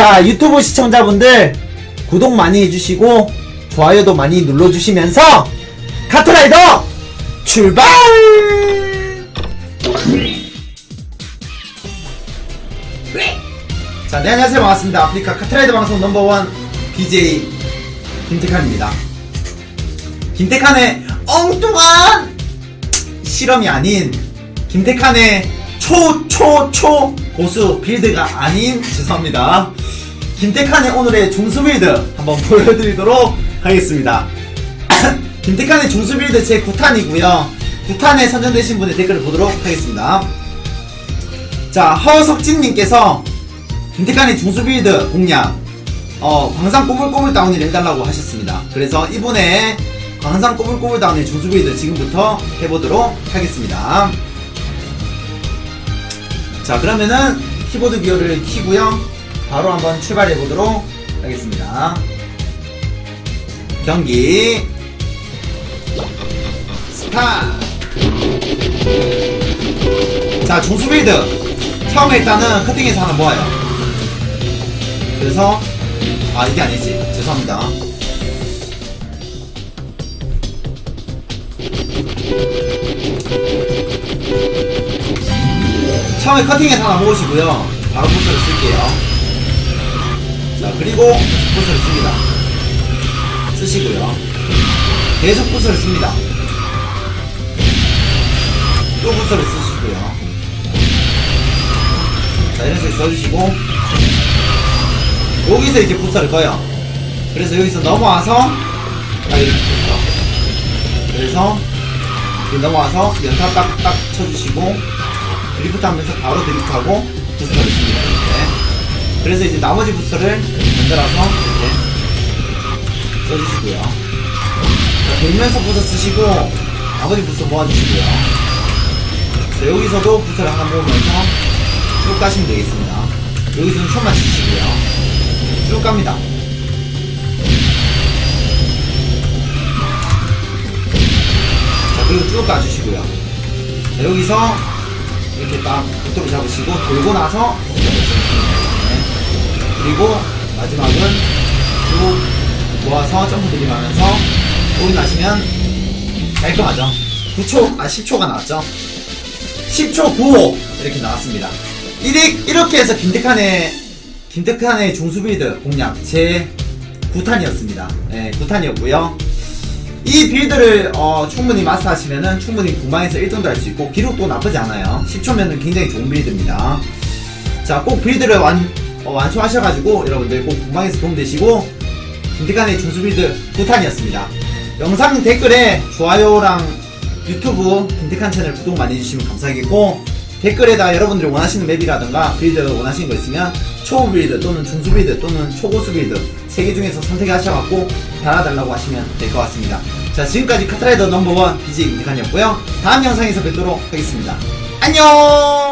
자, 유튜브 시청자분들 구독 많이 해주시고 좋아요도 많이 눌러주시면서 카트라이더 출발! 자, 네, 안녕하세요. 반갑습니다. 아프리카 카트라이더 방송 넘버원 BJ 김태칸입니다. 김태칸의 엉뚱한 실험이 아닌 김태칸의 초, 초, 초 고수 빌드가 아닌 죄송합니다. 김태칸의 오늘의 중수 빌드 한번 보여드리도록 하겠습니다. 김태칸의 중수 빌드 제 9탄이고요. 9탄에 선정되신 분의 댓글을 보도록 하겠습니다. 자, 허석진님께서 김태칸의 중수 빌드 공략 어, 광산 꼬불꼬불 다운을 해달라고 하셨습니다. 그래서 이분의 광산 꼬불꼬불 다운의 중수 빌드 지금부터 해보도록 하겠습니다. 자, 그러면은 키보드 기어를 키고요. 바로 한번 출발해 보도록 하겠습니다. 경기 스타트! 자, 중수 빌드 처음에 일단은 커팅에서 하나 모아요. 그래서 아 이게 아니지 죄송합니다 처음에 커팅에서 하나 모으시고요. 바로 부스를 쓸게요. 자 그리고 부스를 씁니다. 쓰시고요. 계속 부스를 씁니다. 또 부스를 쓰시고요. 자 이런 식으로 써주시고. 여기서 이제 부스를 꺼요. 그래서 여기서 넘어와서 딱 이렇게 부서. 그래서 넘어와서 연타 딱딱 쳐주시고 드리프트 하면서 바로 드리프트하고 부스터를 씁니다. 이렇게. 그래서 이제 나머지 부스터를 만들어서 이렇게 써주시고요. 자, 돌면서 부서 쓰시고 나머지 부스 모아주시고요. 자, 여기서도 부스를 하나 모으면서 쭉 가시면 되겠습니다. 여기서는 숏만 치시고요. 쭉 갑니다. 자, 그리고 쭉 가주시고요. 자, 여기서 이렇게 딱 붙도를 잡으시고 돌고 나서 네. 그리고 마지막은 쭉 모아서 점프 들이 하면서 오리 나시면 깔끔하죠. 9초, 아 10초가 나왔죠. 10초 95 이렇게 나왔습니다. 이렇게 해서 김태칸의 김태칸의 중수빌드 공략 제 9탄이었습니다. 네, 9탄이었고요. 이 빌드를 어, 충분히 마스터하시면은 충분히 공방에서 1등도 할 수 있고 기록도 나쁘지 않아요. 10초면은 굉장히 좋은 빌드입니다. 자, 꼭 빌드를 완, 어, 완수하셔가지고 여러분들 꼭 공방에서 도움되시고 김태칸의 중수빌드 9탄이었습니다. 영상 댓글에 좋아요랑 유튜브 김태칸 채널 구독 많이 해주시면 감사하겠고 댓글에다 여러분들이 원하시는 맵이라든가 빌드 원하시는 거 있으면 초보 빌드 또는 중수 빌드 또는 초고수 빌드 세 개 중에서 선택하셔갖고 달아달라고 하시면 될 것 같습니다. 자 지금까지 카트라이더 넘버원 BJ 김태칸이었고요. 다음 영상에서 뵙도록 하겠습니다. 안녕